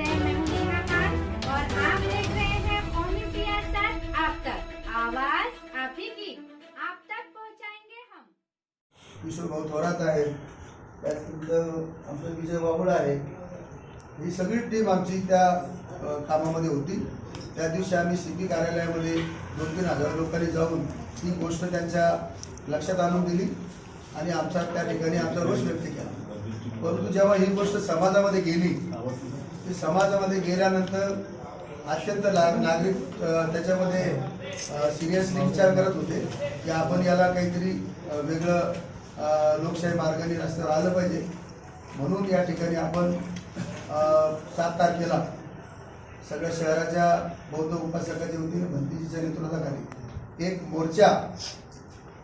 से मैं हूं नेहा खान और आप देख रहे हैं कौमी सियासत आप तक आवाज आप ही की आप तक पहुंचाएंगे हम भाऊ थोरात आहे. त्यानंतर आमचं विजय बाबुळ आहे. ही सगळी टीम आमची त्या कामामध्ये होती. त्या दिवशी आम्ही सिटी कार्यालयामध्ये दोन तीन हजार लोकांनी जाऊन ही गोष्ट त्यांच्या लक्षात आणून दिली आणि आमचा त्या ठिकाणी आमचा रोष व्यक्त केला. परंतु जेव्हा ही गोष्ट समाजामध्ये गेली ते समाजामध्ये गेल्यानंतर अत्यंत ला- नागरिक त्याच्यामध्ये सिरियसली विचार करत होते की आपण याला काहीतरी वेगळं लोकशाही मार्गाने रस्त्यावर आलं पाहिजे. म्हणून या ठिकाणी आपण सात तारखेला सगळ्या शहराच्या बौद्ध उपासकाच्या वतीने भंतीजीच्या नेतृत्वाखाली एक मोर्चा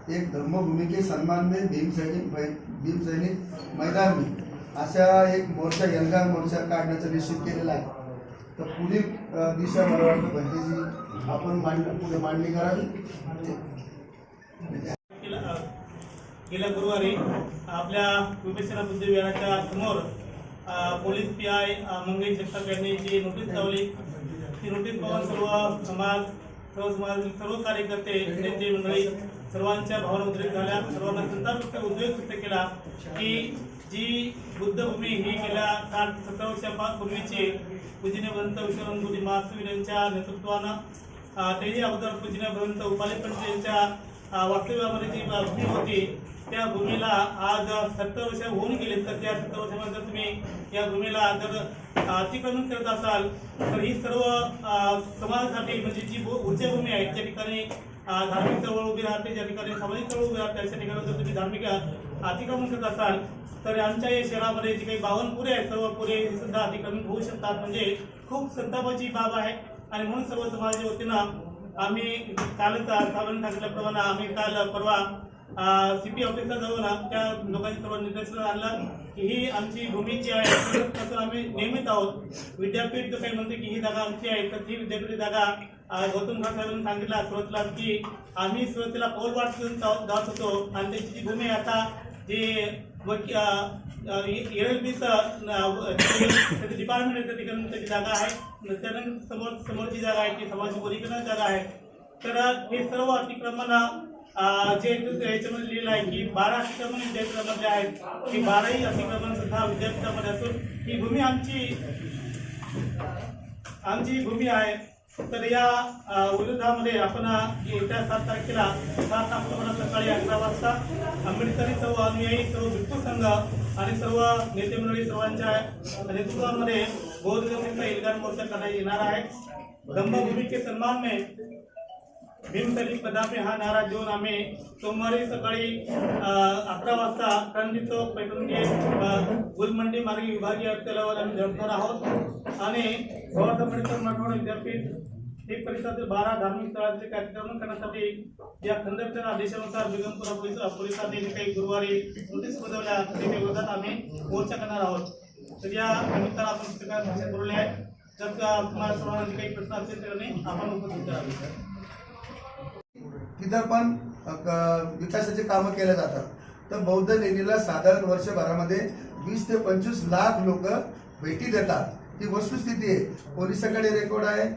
एक धर्मभूमिके सन्मान में भीम सैनिक भीम सैनिक मैदान में अशा एक मोर्चा यंगांग मोर्चा काढण्याचा निश्चित केलेला आहे. तर पुढील दिशा मला वाटतं भंतीजी आपण मांड पुढे मांडणी करावी. गेल्या गेल्या गुरुवारी. आपल्या विवेचना बुद्धिविहाराच्या समोर police P I Mangesh Jagtap यांनी जी नोटीस लावली ती नोटीस पाहून सर्व समाज सर्व समाजातील सर्व कार्यकर्ते नेते मंडळी सर्वांच्या भावना उद्रेक झाल्या. सर्वांना संताप उद्योग व्यक्त केला की जी बुद्धभूमी ही गेल्या साठ सत्तर वर्षापूर्वीची पूजनीय भंत विश्वरंगुजी महासवीर यांच्या नेतृत्वानं अ, तेही अगोदर पूजनीय भंत उपाली पंडित यांच्या वास्तव्यामध्ये जी भूमी होती त्या भूमीला आज सत्तर वर्ष होऊन गेले. तर त्या सत्तर वर्षामध्ये जर तुम्ही या भूमीला जर अतिक्रमण करत असाल तर ही सर्व समाजासाठी म्हणजे जी भू- ऊर्जा भूमी आहे त्या ठिकाणी धार्मिक चळवळ उभी राहते ज्या ठिकाणी सामाजिक चळवळ उभी राहते अशा ठिकाणी जर तुम्ही धार्मिक अतिक्रमण करत असाल तर आमच्या या शहरामध्ये जे काही बावन्न पुरे आहेत सर्व पुरे हे सुद्धा अतिक्रमण होऊ शकतात. म्हणजे खूप संतापाची बाब आहे. आणि म्हणून सर्व समाजाच्या वतीनं आम्ही कालच साधारण सांगितल्याप्रमाणे आम्ही काल परवा सी पी ऑफिसला जाऊन त्या लोकांनी सर्व निदर्शन आणलं की ही आमची भूमी जी आहे तसं आम्ही नियमित आहोत. विद्यापीठ जर काही म्हणते की ही जागा आमची आहे तर ती विद्यापीठ जागा गौतम घाट साहेबांनी सांगितलं सुरुवातीला की आम्ही सुरुवातीला पाऊल जात जात होतो. आणि त्याची जी भूमी आहे आता जे एल बीचं डिपार्टमेंट आहे त्या ठिकाणी त्याची जागा आहे. त्यानंतर समोर समोरची जागा आहे ती समाज वरीकरण जागा आहे. तर हे सर्व अतिक्रमण जे याच्यामध्ये लिहिलं आहे की बारा अतिक्रमण विद्यापीठामध्ये आहेत. की बाराही अतिक्रमण सुद्धा विद्यापीठामध्ये असून ही भूमी आमची आमची भूमी आहे. तर या विरोधामध्ये आपण येत्या सात तारखेला सात ऑक्टोबरला सकाळी अकरा वाजता आंबेडकरी सर्व अनुयायी सर्व भिक्खू संघ आणि सर्व नेते मंडळी सर्वांच्या नेतृत्वामध्ये बौद्ध धर्माचा एल्गार मोर्चा करण्यात येणार आहे. धम्मभूमी के सन्मान में भीमसैनिक पदापे हा नारा देऊन आम्ही सोमवारी सकाळी अकरा वाजता क्रांती चौक पैठण गुलमंडी मार्गे विभागीय तलावाला आम्ही झडणार आहोत. आणि बाबासाहेब आंबेडकर मराठवाडा विद्यापीठ हे परिसरातील बारा धार्मिक स्थळांचे कार्यक्रम करण्यासाठी या खंडपीठाच्या आदेशानुसार बेगमपुरा परिसर पोलिसांनी जे काही गुरुवारी नोटीस बजावल्या. त्याच्या विरोधात आम्ही मोर्चा करणार आहोत. तर या निमित्तानं आपण पत्रकार भाषेत बोलले आहे जर का तुम्हाला सर्वांचे काही प्रश्न असतील तर आपण उपस्थित करावे तिथं पण विकासाचे कामं केल्या जातात. तर बौद्ध लेणीला साधारण वर्षभरामध्ये वीस ते पंचवीस लाख लोक भेटी देतात. ही वस्तुस्थिती आहे. पोलिसाकडे रेकॉर्ड आहे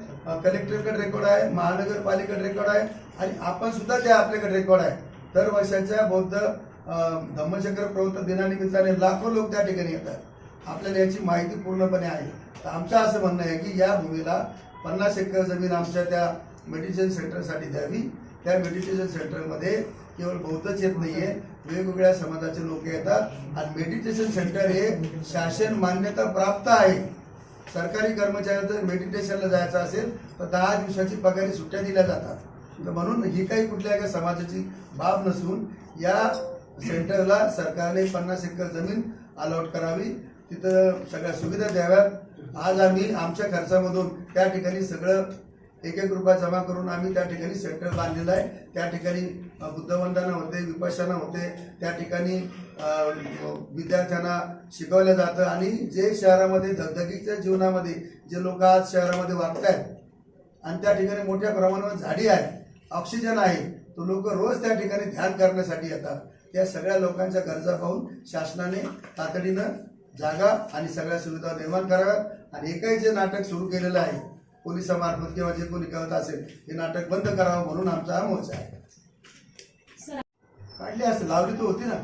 कलेक्टरकडे रेकॉर्ड आहे महानगरपालिकेकडे रेकॉर्ड आहे आणि आपण सुद्धा त्या आपल्याकडे रेकॉर्ड आहे. दर वर्षाच्या बौद्ध धम्मचक्र प्रवृत्त दिनानिमित्ताने लाखो लोक त्या ठिकाणी येतात. आपल्याला याची माहिती पूर्णपणे आहे. तर आमचं असं म्हणणं आहे की या भूमीला पन्नास एकर जमीन आमच्या त्या मेडिटेशन सेंटरसाठी द्यावी. त्या मेडिटेशन सेंटरमध्ये केवळ बौद्धच येत नाहीये. वेगवेगळ्या समाजाचे लोक येतात. आणि मेडिटेशन सेंटर हे शासन मान्यता प्राप्त आहे. सरकारी कर्मचाऱ्यांना जर मेडिटेशनला जायचं असेल तर दहा दिवसाची पगारी सुट्ट्या दिल्या जातात. तर म्हणून ही काही कुठल्या एका समाजाची बाब नसून या सेंटरला सरकारने पन्नास एकर जमीन अलॉट करावी. तिथं सगळ्या सुविधा द्याव्यात. आज आम्ही आमच्या खर्चामधून त्या ठिकाणी सगळं एक एक रुपया जमा करून आम्ही त्या ठिकाणी सेंटर बांधलेलं आहे. त्या ठिकाणी बुद्धवंदना होते विपश्यना होते त्या ठिकाणी विद्यार्थ्यांना शिकवलं जातं. आणि जे शहरामध्ये धगधगीच्या जीवनामध्ये जे लोक आज शहरामध्ये वागत आहेत आणि त्या ठिकाणी मोठ्या प्रमाणावर झाडी आहे ऑक्सिजन आहे तो लोक रोज त्या ठिकाणी ध्यान करण्यासाठी येतात. त्या सगळ्या लोकांच्या गरजा पाहून शासनाने तातडीनं जागा आणि सगळ्या सुविधा निर्माण कराव्यात. आणि एकही जे नाटक सुरू केलेलं आहे पोलिसामार्फत किंवा जे कोणी कळत असेल हे नाटक बंद करावं म्हणून आमचा हा मोर्चा आहे. काढली असेल लावली तर होती ना.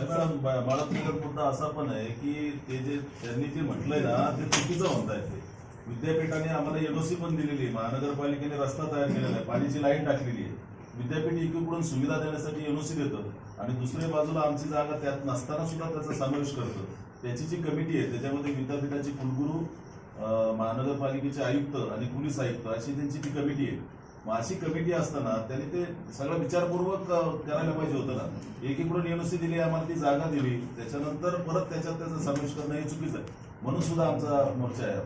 मॅडम बाळापूर मुद्दा असा पण आहे की ते जे त्यांनी जे म्हटलंय ना ते चुकीचं म्हणतायत ते. विद्यापीठाने आम्हाला एनओसी पण दिलेली आहे महानगरपालिकेने रस्ता तयार केलेला आहे पाण्याची लाईन टाकलेली आहे. विद्यापीठ इकडून सुविधा देण्यासाठी एनओसी देतं आणि दुसऱ्या बाजूला आमची जागा त्यात नसताना सुद्धा त्याचा समावेश करतं. त्याची जी कमिटी आहे त्याच्यामध्ये विद्यापीठाचे कुलगुरू महानगरपालिकेचे आयुक्त आणि पोलीस आयुक्त अशी त्यांची ती कमिटी आहे. मग अशी कमिटी असताना त्यांनी ते सगळं विचारपूर्वक करायला पाहिजे होतं ना. एकीकडून एनओसी दिली आम्हाला ती जागा दिली. त्याच्यानंतर परत त्याच्यात त्याचा समावेश करणं हे चुकीचं आहे. म्हणून सुद्धा आमचा मोर्चा आहे.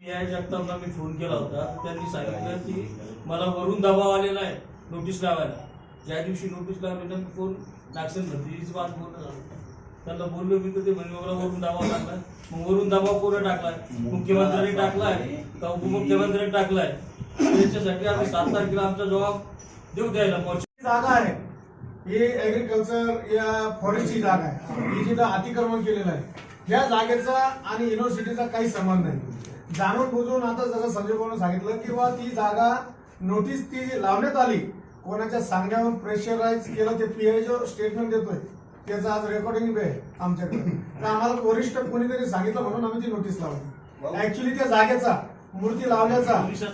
पी आय जगतापला मी फोन केला होता. त्यांनी सांगितलं की मला वरून दबाव आलेला आहे नोटीस लावायला. ज्या दिवशी नोटीस लावली मी फोन नागसेन भरतीची बात बोलणं झालं. त्यांना बोललो मी तर ते म्हणजे मला वरून दबाव टाकलाय. मग वरून दबाव कोणा टाकलाय? मुख्यमंत्र्यांनी टाकलाय. का उपमुख्यमंत्र्यांनी टाकलाय? त्याच्यासाठी आम्ही सात तारखेला आमचा जबाब देऊ द्यायला मोर्चा जागा आहे. ही ऍग्रिकल्चर या फॉरेस्टची जागा आहे. ही जिथं अतिक्रमण केलेलं आहे. या जागेचा आणि युनिव्हर्सिटीचा काही संबंध नाही. जाणून बुजून आता जसं संजय भाऊनं सांगितलं की बा ती जागा नोटीस ती लावण्यात आली. कोणाच्या सांगण्यावर प्रेशराईज केलं ते पीआय जो स्टेटमेंट देतोय. त्याचं आज रेकॉर्डिंग बी आहे आमच्याकडे. तर आम्हाला वरिष्ठ कोणीतरी सांगितलं म्हणून आम्ही ती नोटीस लावली. ऍक्च्युली त्या जागेचा मूर्ती लावण्याचा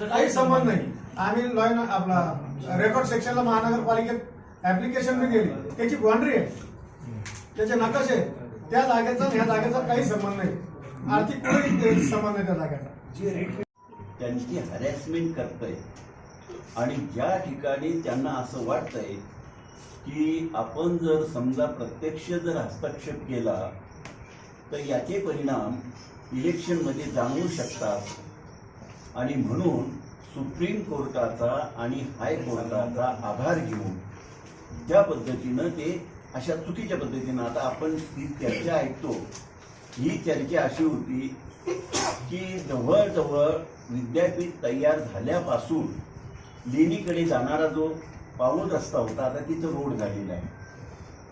काही संबंध नाही. आम्ही लॉ आपला रेकॉर्ड सेक्शनला महानगरपालिकेत ऍप्लिकेशन बी गेली त्याची बाउंड्री आहे. त्याचे नकाशे आहेत. त्या जागेचा ह्या जागेचा काही संबंध नाही. आर्थिक संबंध नाही त्या जागेचा. त्यांची हॅरॅसमेंट करतंय. आणि ज्या ठिकाणी त्यांना असं वाटतंय की आपण जर समजा प्रत्यक्ष जर हस्तक्षेप केला तर याचे परिणाम इलेक्शनमध्ये जाणवू शकतात. आणि म्हणून सुप्रीम कोर्टाचा आणि हायकोर्टाचा आधार घेऊन त्या पद्धतीनं ते अशा चुकीच्या पद्धतीनं आता आपण ही चर्चा ऐकतो ही चर्चा अशी होती की जवळजवळ विद्यापीठ तयार झाल्यापासून लेणीकडे जाणारा जो पाऊल रस्ता होता आता तिथं रोड झालेला आहे.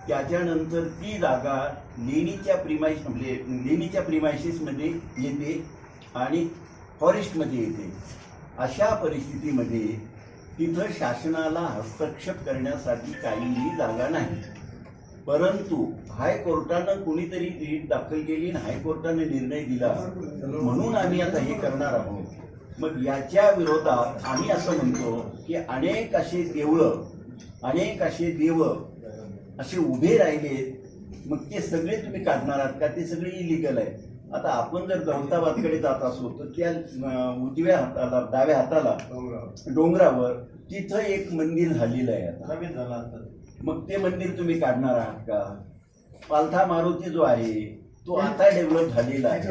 त्याच्यानंतर ती जागा लेणीच्या प्रिमाइश म्हणजे लेणीच्या प्रिमायशीसमध्ये येते आणि फॉरेस्टमध्ये येते. अशा परिस्थितीमध्ये तिथं शासनाला हस्तक्षेप करण्यासाठी काहीही जागा नाही. परंतु हायकोर्टानं कुणीतरी रीट दाखल केली आणि हायकोर्टाने निर्णय दिला. म्हणून आम्ही आता हे करणार आहोत. मग याच्या विरोधात आम्ही असं म्हणतो की अनेक असे देवळं अनेक असे देव असे उभे राहिले मग ते सगळे तुम्ही काढणार आहात का? ते सगळे इलिगल आहे आता आपण जर दौलताबादकडे जात असो तर त्या उजव्या हाताला डाव्या हाताला डोंगरावर. तिथं एक मंदिर झालेलं आहे आता. मग ते मंदिर तुम्ही काढणार आहात का? पालथा मारुती जो आहे तो आता डेव्हलप झालेला आहे.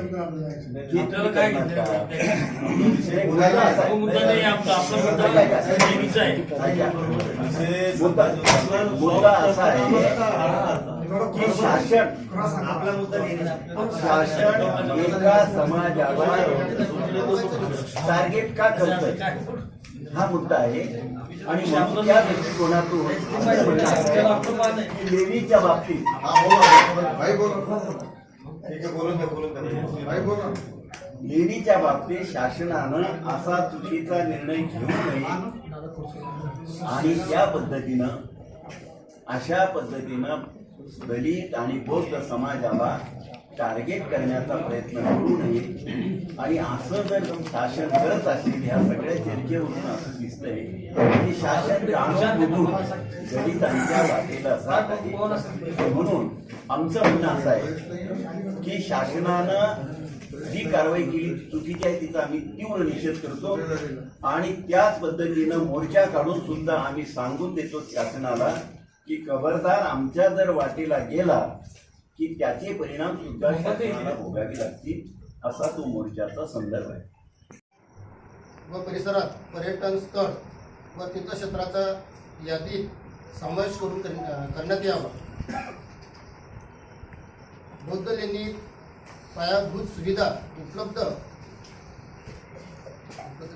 आपल्याला काय मुद्दा नाही आमचा आपला मुद्दा नेहमीचा आहे. विषय मुद्दा मुद्दा असा आहे की शासन शासन एका समाजाला टार्गेट का करत हा मुद्दा आहे. आणि म्हणून त्या दृष्टिकोनातून लेणीच्या बाबतीत. भाई बोला. भाई बोला. लेणीच्या बाबतीत शासनानं असा चुकीचा निर्णय घेऊ नये. आणि त्या पद्धतीनं अशा पद्धतीनं दलित आणि बौद्ध समाजाला टार्गेट करण्याचा प्रयत्न करू नये आणि असं जर शासन करत असेल ह्या सगळ्या चर्चेवरून असं दिसतंय की शासन जाणून दलितांच्या वाटेला जात आहे. म्हणून आमचं म्हणणं असं आहे की शासनानं जी कारवाई केली चुकीची आहे तिचा आम्ही तीव्र निषेध करतो. आणि त्याच पद्धतीनं मोर्चा काढून सुद्धा आम्ही सांगून देतो शासनाला की खबरदार आमच्या जर वाटेला गेला की त्याचे परिणाम सुद्धा शासनाला भोगावे लागतील असा तो मोर्चाचा संदर्भ आहे. व परिसरात पर्यटन स्थळ व तीर्थक्षेत्राचा यादीत समावेश करून कर- करण्यात यावा. बौद्ध लेणी पायाभूत सुविधा उपलब्ध